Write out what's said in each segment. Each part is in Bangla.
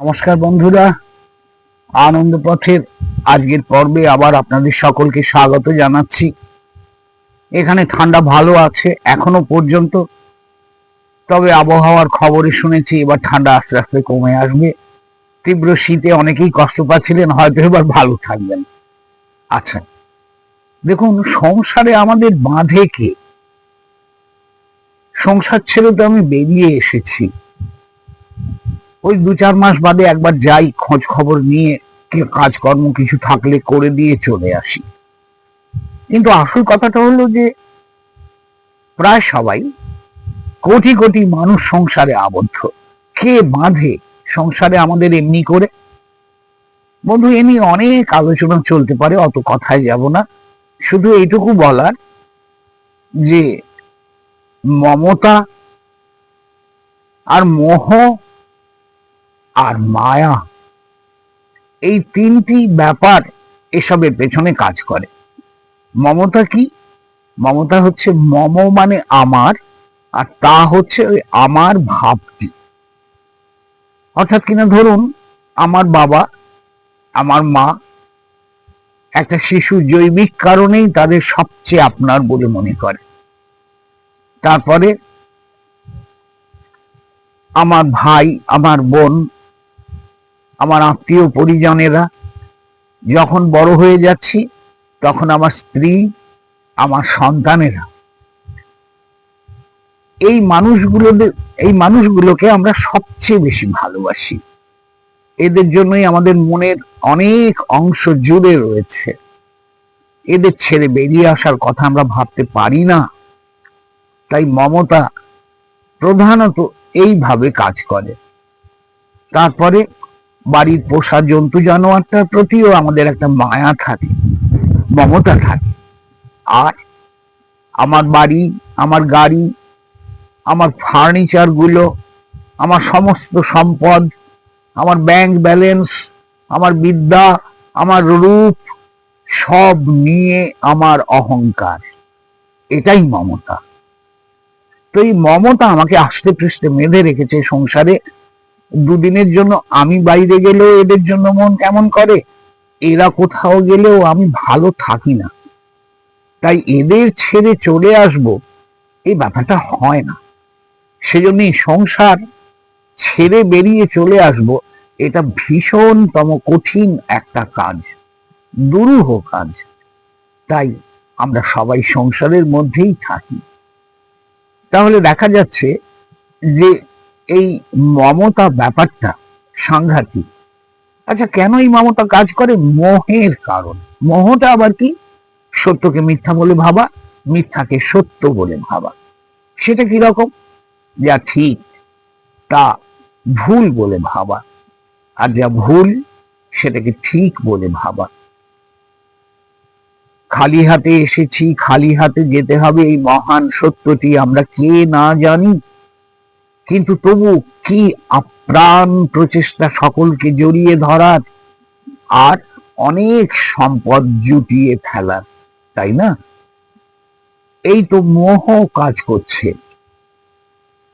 নমস্কার বন্ধুরা। আনন্দ পথের আজকের পর্বে আবার আপনাদের সকলকে স্বাগত জানাচ্ছি। এখানে ঠান্ডা ভালো আছে এখনও পর্যন্ত। তবে আবহাওয়ার খবরে শুনেছি এবার ঠান্ডা আস্তে আস্তে কমে আসবে। তীব্র শীতে অনেকেই কষ্ট পাচ্ছিলেন, হয়তো এবার ভালো থাকবেন। আচ্ছা দেখুন, সংসারে আমাদের বাঁধে কে? সংসার ছেড়ে তো আমি বেরিয়ে এসেছি। ওই দু চার মাস বাদে একবার যাই, খোঁজ খবর নিয়ে কাজকর্ম কিছু থাকলে করে দিয়ে চলে আসি। কিন্তু আসল কথাটা হলো যে, প্রায় সবাই কোটি কোটি মানুষ সংসারে আবদ্ধ। কে বাঁধে সংসারে আমাদের এমনি করে? বন্ধু, এ নিয়ে অনেক আলোচনা চলতে পারে, অত কথায় যাব না। শুধু এইটুকু বলার যে, মমতা আর মোহ আর মায়া। এই তিনটি ব্যাপার এসবের পেছনে কাজ করে। মমতা কি? মমতা হচ্ছে মম মানে আমার, আর তা হচ্ছে ওই আমার ভাবটি। অর্থাৎ কিনা ধরুন, আমার বাবা, আমার মা, একটা শিশু জৈবিক কারণেই তাদের সবচেয়ে আপনার বলে মনে করে। তারপরে, আমার ভাই, আমার বোন আমার আত্মীয় পরিজনেরা। যখন বড় হয়ে যাচ্ছি, তখন আমার স্ত্রী, আমার সন্তানেরা। এই মানুষগুলো এই মানুষগুলোকে আমরা সবচেয়ে বেশি ভালোবাসি। এদের জন্যই আমাদের মনের অনেক অংশ জুড়ে রয়েছে। এদের ছেড়ে বেরিয়ে আসার কথা আমরা ভাবতে পারি না। তাই মমতা প্রধানত এইভাবে কাজ করে। তারপরে বাড়ির পোষা জন্তু জানোয়ারটার প্রতিও আমাদের একটা মায়া থাকে, মমতা থাকে। আর আমার বাড়ি, আমার গাড়ি, আমার ফার্নিচারগুলো আমার সমস্ত সম্পদ, আমার ব্যাংক ব্যালেন্স, আমার বিদ্যা, আমার রূপ, সব নিয়ে আমার অহংকার। এটাই মমতা। তো এই মমতা আমাকে আষ্টে পৃষ্ঠে বেঁধে রেখেছে সংসারে। দুদিনের জন্য আমি বাইরে গেলেও এদের জন্য মন কেমন করে? এরা কোথাও গেলেও আমি ভালো থাকি না। তাই এদের ছেড়ে চলে আসব, এই ব্যাপারটা হয় না। সেজন্যই সংসার ছেড়ে বেরিয়ে চলে আসব, এটা ভীষণতম কঠিন একটা কাজ, দুরূহ কাজ। তাই আমরা সবাই সংসারের মধ্যেই থাকি। তাহলে দেখা যাচ্ছে যে এই মমতা ব্যাপারটা সাংঘাতিক। আচ্ছা কেন এই মমতা কাজ করে? মোহের কারণ। মোহটা আবার কি? সত্যকে মিথ্যা বলে ভাবা, মিথ্যাকে সত্য বলে ভাবা। সেটা কি রকম? যা ঠিক, তা ভুল বলে ভাবা। আর যা ভুল, সেটাকে ঠিক বলে ভাবা। খালি হাতে এসেছি, খালি হাতে যেতে হবে। এই মহান সত্যটি আমরা কে না জানি। কিন্তু তবু কি আপ্রাণ প্রচেষ্টা সকলকে জড়িয়ে ধরার? আর অনেক সম্পদ জুটিয়ে ফেলার, তাই না? এই তো মোহ কাজ করছে।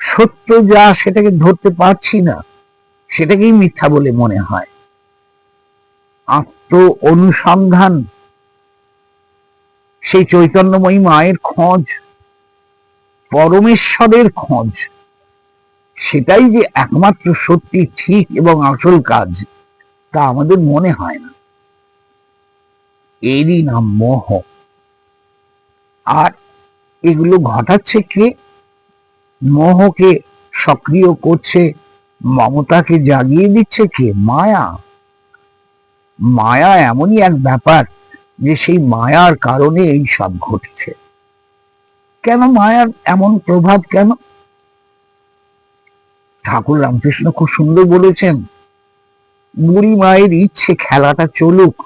সত্য যা সেটাকে ধরতে পারছি না, সেটাকেই মিথ্যা বলে মনে হয়। আত্ম অনুসন্ধান সেই চৈতন্যময়ী মায়ের খোঁজ, পরমেশ্বরের খোঁজ। সেটাই যে একমাত্র সত্যি ঠিক এবং আসল কাজ, তা আমাদের মনে হয় না। এরই নাম মোহ। আর এগুলো ঘটাচ্ছে কে? মোহকে সক্রিয় করছে, মমতাকে জাগিয়ে দিচ্ছে কে? মায়া। মায়া এমনই এক ব্যাপার যে সেই মায়ার কারণে এই সব ঘটছে। কেন মায়ার এমন প্রভাব কেন? ঠাকুর রামকৃষ্ণ খুব সুন্দর বলেছেন, বুড়ি মায়ের ইচ্ছে খেলাটা চলুক।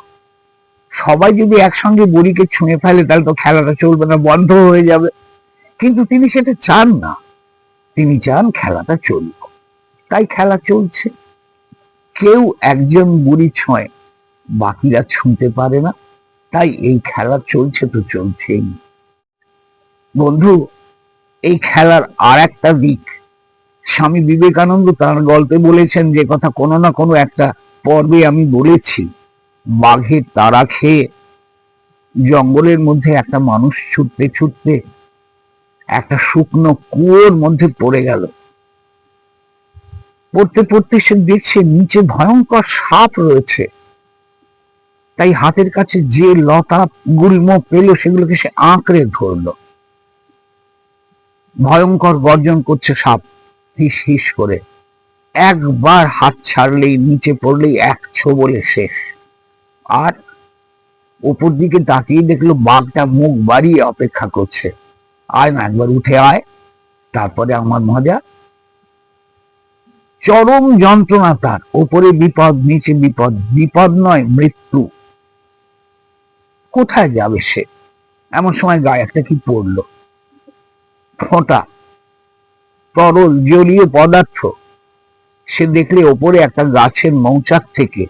সবাই যদি একসঙ্গে বুড়িকে ছুঁয়ে ফেলে, তাহলে তো খেলাটা চলবে না, বন্ধ হয়ে যাবে। কিন্তু তিনি সেটা চান না। তিনি চান খেলাটা চলুক। তাই খেলা চলছে। কেউ একজন বুড়ি ছয়, বাকিরা ছুঁতে পারে না। তাই এই খেলা চলছে তো চলছেই। বন্ধু, এই খেলার আর একটা দিক স্বামী বিবেকানন্দ তার গল্পে বলেছেন যে কথা কোনো না কোনো একটা পর্বে আমি বলেছি। বাঘের তাড়া খেয়ে জঙ্গলের মধ্যে একটা মানুষ ছুটতে ছুটতে একটা শুকনো কুয়োর মধ্যে পড়ে গেল। পড়তে পড়তে সে দেখছে নিচে ভয়ঙ্কর সাপ রয়েছে। তাই হাতের কাছে যে লতা গুল্ম পেল সেগুলোকে সে আঁকড়ে ধরলো। ভয়ঙ্কর গর্জন করছে সাপ। হিস হিস করে। একবার হাত ছাড়লেই, নিচে পড়লেই এক বলে শেষ। আর উপর দিকে তাকিয়ে দেখল বাঘটা মুখ বাড়িয়ে অপেক্ষা করছে। আয় না একবার উঠে আয়। তারপরে আমার মজা। চরম যন্ত্রণা তার। ওপরে বিপদ, নিচে বিপদ। বিপদ নয়, মৃত্যু। কোথায় যাবে সে? এমন সময় গায়ে একটা কি পড়ল? ফোঁটা। তরল জলীয় পদার্থ। সে দেখলে ওপরে একটা গাছের মৌচাক থেকে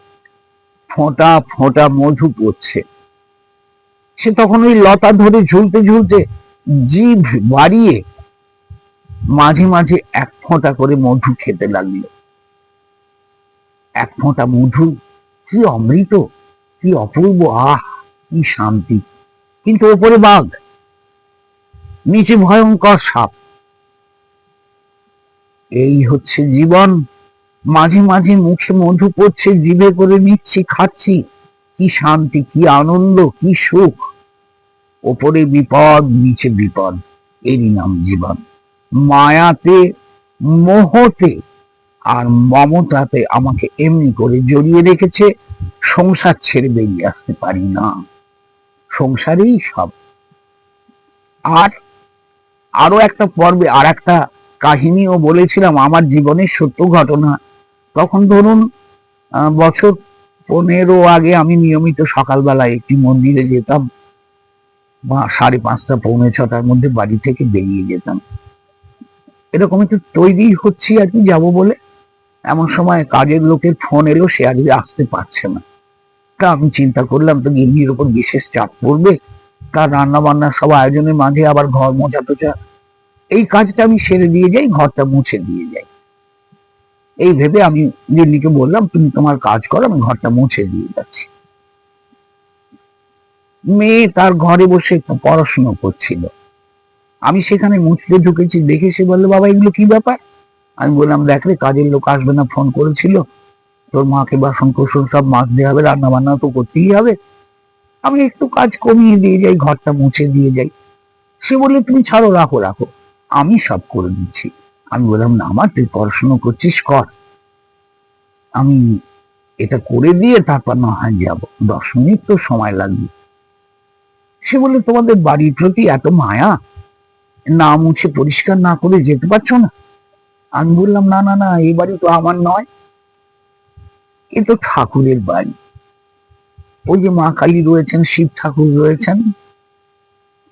ফোঁটা ফোঁটা মধু পড়ছে। সে তখন ওই লতা ধরে ঝুলতে ঝুলতে জিভ বাড়িয়ে মাঝে মাঝে এক ফোঁটা করে মধু খেতে লাগল। এক ফোঁটা মধু, কি অমৃত, কি অপূর্ব, আহ, কি শান্তি। কিন্তু ওপরে বাঘ, নিচে ভয়ঙ্কর সাপ। এই হচ্ছে জীবন। মাঝে মাঝে মুখে মধু পড়ছে, জিভে করে নিচ্ছি, খাচ্ছি। কি শান্তি, কি আনন্দ, কি সুখ। ওপরে বিপদ, নিচে বিপদ, এরই নাম জীবন। মায়াতে, মোহতে, আর মমতাতে আমাকে এমনি করে জড়িয়ে রেখেছে। সংসার ছেড়ে বেরিয়ে আসতে পারি না। সংসারেই সব। আর আরও একটা পর্বে আর একটা কাহিনীও বলেছিলাম, আমার জীবনের সত্য ঘটনা। তখন ধরুন বছর পনেরো আগে আমি নিয়মিত সকালবেলায় একটি মন্দিরে যেতাম। বা সাড়ে পাঁচটা, পৌনে ছটার মধ্যে বাড়ি থেকে বেরিয়ে যেতাম। এরকম একটু তৈরি হচ্ছি আর কি, যাব বলে। এমন সময় কাজের লোকের ফোন এলো, সে আজকে আসতে পারছে না। তা আমি চিন্তা করলাম, তো গিন্নির ওপর বিশেষ চাপ পড়বে। তার রান্না বান্নার সব আয়োজনের মাঝে আবার ঘর মোছা টোচা এই কাজটা আমি সেরে দিয়ে যাই, ঘরটা মুছে দিয়ে যাই। এই ভেবে আমি দিল্লিকে বললাম, তুমি তোমার কাজ করো, আমি ঘরটা মুছে দিয়ে যাচ্ছি। মেয়ে তার ঘরে বসে পড়াশুনো করছিল। আমি সেখানে মুছতে ঢুকেছি, দেখে সে বলল, বাবা, এগুলো কি ব্যাপার? আমি বললাম, দেখ রে, কাজের লোক আসবে না, ফোন করেছিল। তোর মাকে বাসন কোসন সব দিয়ে হবে রান্না বান্না তো করতেই হবে। আমি একটু কাজ কমিয়ে দিয়ে যাই, ঘরটা মুছে দিয়ে যাই। সে বললে, তুমি ছাড়ো, রাখো রাখো। আমি সব করে দিচ্ছি। আমি বললাম, না আমার তুই পড়াশুনো করছিস, কর। আমি এটা করে দিয়ে তারপর না হয় যাব। দশ মিনিট তো সময় লাগবে। সে বললে, তোমাদের বাড়ির প্রতি এত মায়া? না মুছে পরিষ্কার না করে যেতে পারছ না? আমি বললাম, না না না, এই বাড়ি তো আমার নয়। এ তো ঠাকুরের বাড়ি। ওই যে মা কালী রয়েছেন, শিব ঠাকুর রয়েছেন,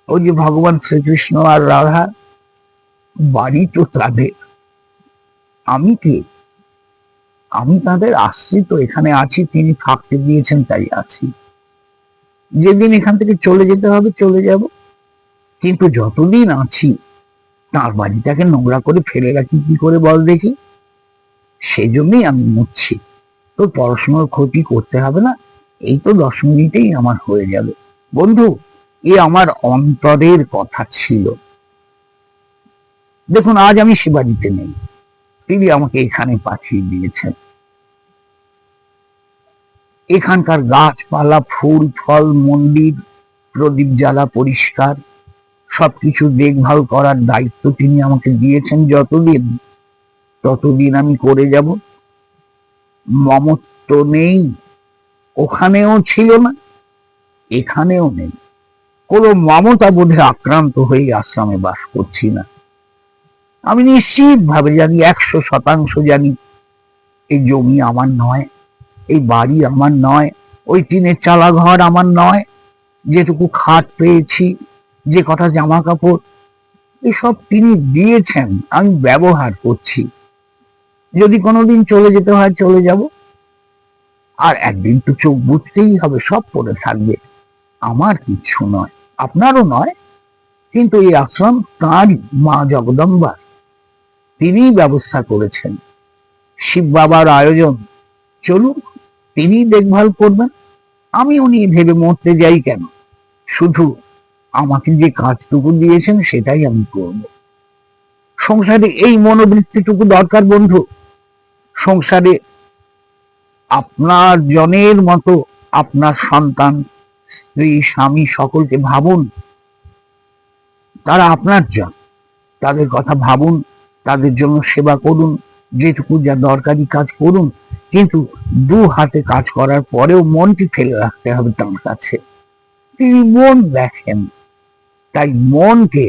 ওই যে ভগবান শ্রীকৃষ্ণ আর রাধা বাড়ি তো তাদের। আমি কে? আমি তাদের আশ্রিত, এখানে আছি, তিনি থাকতে দিয়েছেন, তাই আছি। যেদিন এখান থেকে চলে যেতে হবে, চলে যাব। কিন্তু যতদিন আছি, তার বাড়িটাকে নোংরা করে ফেলে রাখি, কি করে বল দেখি? সেজন্যই আমি মুচ্ছি তোর পড়াশোনার ক্ষতি করতে হবে না, এই তো দশ মিনিটেই আমার হয়ে যাবে। বন্ধু, এ আমার অন্তরের কথা ছিল। দেখুন, আজ আমি শিবাজিতে নেই। তিনি আমাকে এখানে পাঠিয়ে দিয়েছেন। এখানকার গাছপালা, ফুল, ফল, মন্দির, প্রদীপ জ্বালা, পরিষ্কার, সবকিছু দেখভাল করার দায়িত্ব তিনি আমাকে দিয়েছেন। যতদিন, ততদিন আমি করে যাব। মমত্ব নেই, ওখানেও ছিল না, এখানেও নেই। কোনো মমতা বোধে আক্রান্ত হয়ে আশ্রমে বাস করছি না। আমি নিশ্চিত ভাবে জানি, একশো শতাংশ জানি, এই জমি আমার নয়, এই বাড়ি আমার নয়, ওই টিনের চালা ঘর আমার নয়, যেটুকু খাট পেয়েছি, যে কথা জামা কাপড় এসব তিনি দিয়েছেন, আমি ব্যবহার করছি। যদি কোনোদিন চলে যেতে হয়, চলে যাব। আর একদিন তো চোখ বুঝতেই হবে, সব পড়ে থাকবে। আমার কিচ্ছু নয়, আপনারও নয়, কিন্তু এই আশ্রম তাঁরই, মা জগদম্বার। তিনিই ব্যবস্থা করেছেন। শিব বাবার আয়োজন, চলুন তিনিই দেখভাল করবেন। আমি উনি ভেবে মরতে যাই কেন? শুধু আমাকে যে কাজটুকু দিয়েছেন সেটাই আমি করব। সংসারে এই মনোবৃত্তিটুকু দরকার বন্ধু। সংসারে আপনার জনের মতো আপনার সন্তান, স্ত্রী, স্বামী সকলকে ভাবুন। তারা আপনার জন, তাদের কথা ভাবুন। তাদের জন্য সেবা করুন, যেটুকু যা দরকারি কাজ করুন। কিন্তু দু হাতে কাজ করার পরেও মনটি ফেলে রাখতে হবে তার কাছে। তিনি মন দেখেন, তাই মনকে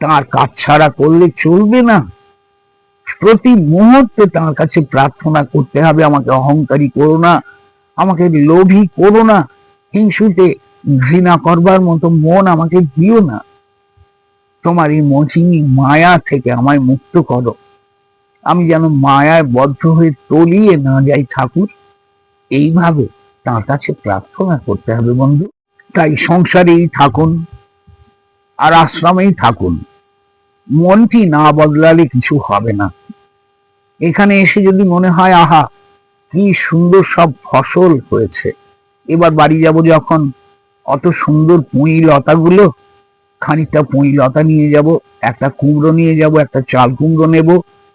তার কাজ ছাড়া করলে চলবে না। প্রতি মুহূর্তে তার কাছে প্রার্থনা করতে হবে, আমাকে অহংকারী করো না, আমাকে লোভী করো না হিংসুতে ঘৃণা করবার মতো মন আমাকে দিও না। তোমার এই মচিনি মায়া থেকে আমায় মুক্ত করো। আমি যেন মায়ায় বদ্ধ হয়ে তলিয়ে না যাই ঠাকুর। এইভাবে তার কাছে প্রার্থনা করতে হবে বন্ধু। তাই সংসারেই থাকুন, আর আশ্রমেই থাকুন। মনটি না বদলালে কিছু হবে না। এখানে এসে যদি মনে হয়, আহা, কি সুন্দর সব ফসল হয়েছে। এবার বাড়ি যাব যখন। অত সুন্দর পুঁই লতাগুলো খানিকটা পুঁই লতা নিয়ে যাব, একটা কুমড়ো নিয়ে যাব, একটা চাল কুমড়ো নেব,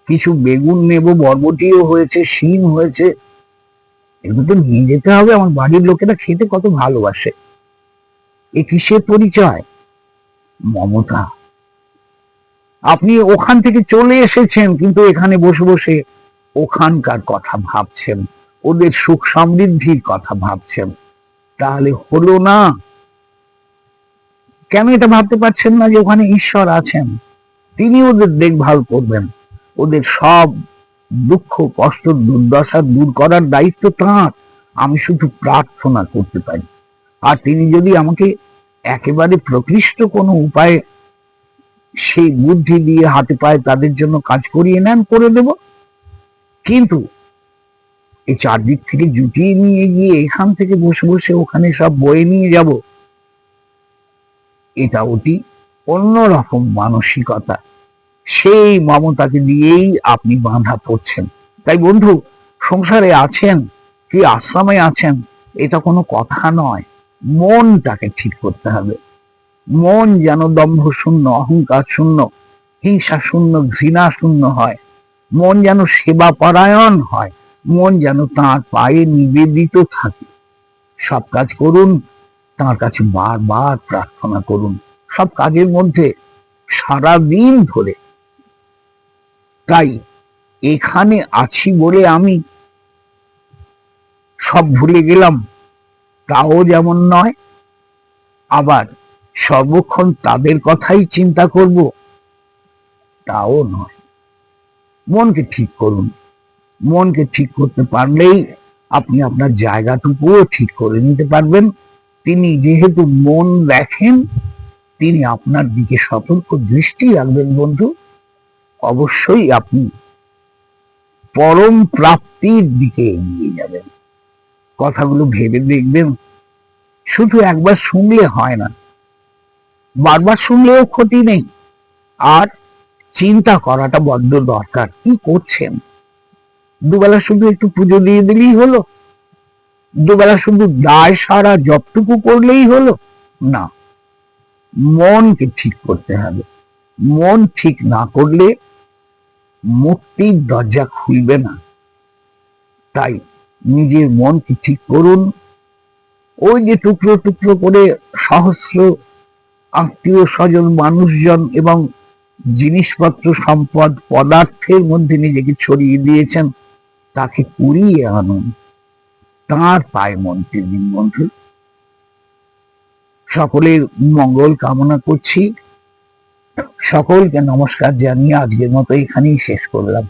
কিছু বেগুন নেব, বরবটিও হয়েছে, শিম হয়েছে। এগুলো তো নিয়ে যেতে হবে, আমার বাড়ির লোকেরা খেতে কত ভালোবাসে। এ কিসের পরিচয়? মমতা। আপনি ওখান থেকে চলে এসেছেন, কিন্তু এখানে বসে বসে ওখানকার কথা ভাবছেন, ওদের সুখ সমৃদ্ধির কথা ভাবছেন। তাহলে হলো না। কেন এটা ভাবতে পারছেন না যে ওখানে ঈশ্বর আছেন? তিনি ওদের দেখভাল করবেন। ওদের সব দুঃখ, কষ্ট, দুর্দশা দূর করার দায়িত্ব তাঁর। আমি শুধু প্রার্থনা করতে পারি। আর তিনি যদি আমাকে একেবারে প্রকৃষ্ট কোনো উপায়ে সেই বুদ্ধি দিয়ে হাতে পায়ে তাদের জন্য কাজ করিয়ে নেন, করে দেব। কিন্তু এই চারদিক থেকে জুটিয়ে নিয়ে গিয়ে এখান থেকে বসে বসে ওখানে সব বয়ে নিয়ে যাব। এটা অতি অন্যরকম মানসিকতা। সেই মমতাকে দিয়েই আপনি বাঁধা পড়ছেন। তাই বন্ধু, সংসারে আছেন কি আশ্রমে আছেন, এটা কোনো কথা নয়। মনটাকে ঠিক করতে হবে। মন যেন দম্ভ শূন্য অহংকার শূন্য, হিংসা শূন্য, ঘৃণা শূন্য হয়। মন যেন সেবা পরায়ণ হয়। মন যেন তাঁর পায়ে নিবেদিত থাকে। সব কাজ করুন তাঁর কাছে বারবার প্রার্থনা করুন। সব কাজের মধ্যে সারা দিন ধরে। তাই এখানে আছি বলে আমি সব ভুলে গেলাম, তাও যেমন নয়, আবার সর্বক্ষণ তাদের কথাই চিন্তা করব, তাও নয়। মনকে ঠিক করুন। মনকে ঠিক করতে পারলেই আপনি আপনার জায়গাটুকুও ঠিক করে নিতে পারবেন। তিনি যেহেতু মন দেখেন তিনি আপনার দিকে সতর্ক দৃষ্টি রাখবেন বন্ধু। অবশ্যই আপনি পরম প্রাপ্তির দিকে এগিয়ে যাবেন। কথাগুলো ভেবে দেখবেন, শুধু একবার শুনলে হয় না, বারবার শুনলেও ক্ষতি নেই। আর চিন্তা করাটা বড্ড দরকার, কি করছেন? দুবেলা শুধু একটু পুজো দিয়ে দিলেই হলো? দুবেলা শুধু দায় সারা জবটুকু করলেই হলো, না, মনকে ঠিক করতে হবে। মন ঠিক না করলে মুক্তির দরজা খুলবে না। তাই নিজের মনকে ঠিক করুন। ওই যে টুকরো টুকরো করে সহস্র আত্মীয় স্বজন, মানুষজন এবং জিনিসপত্র, সম্পদ, পদার্থের মধ্যে নিজেকে ছড়িয়ে দিয়েছেন, তাকে কুড়িয়ে আনুন। তাঁর পায়ে মন্ত্রী দিন বন্ধু। সকলের মঙ্গল কামনা করছি। সকলকে নমস্কার জানিয়ে আজকের মতো এখানেই শেষ করলাম।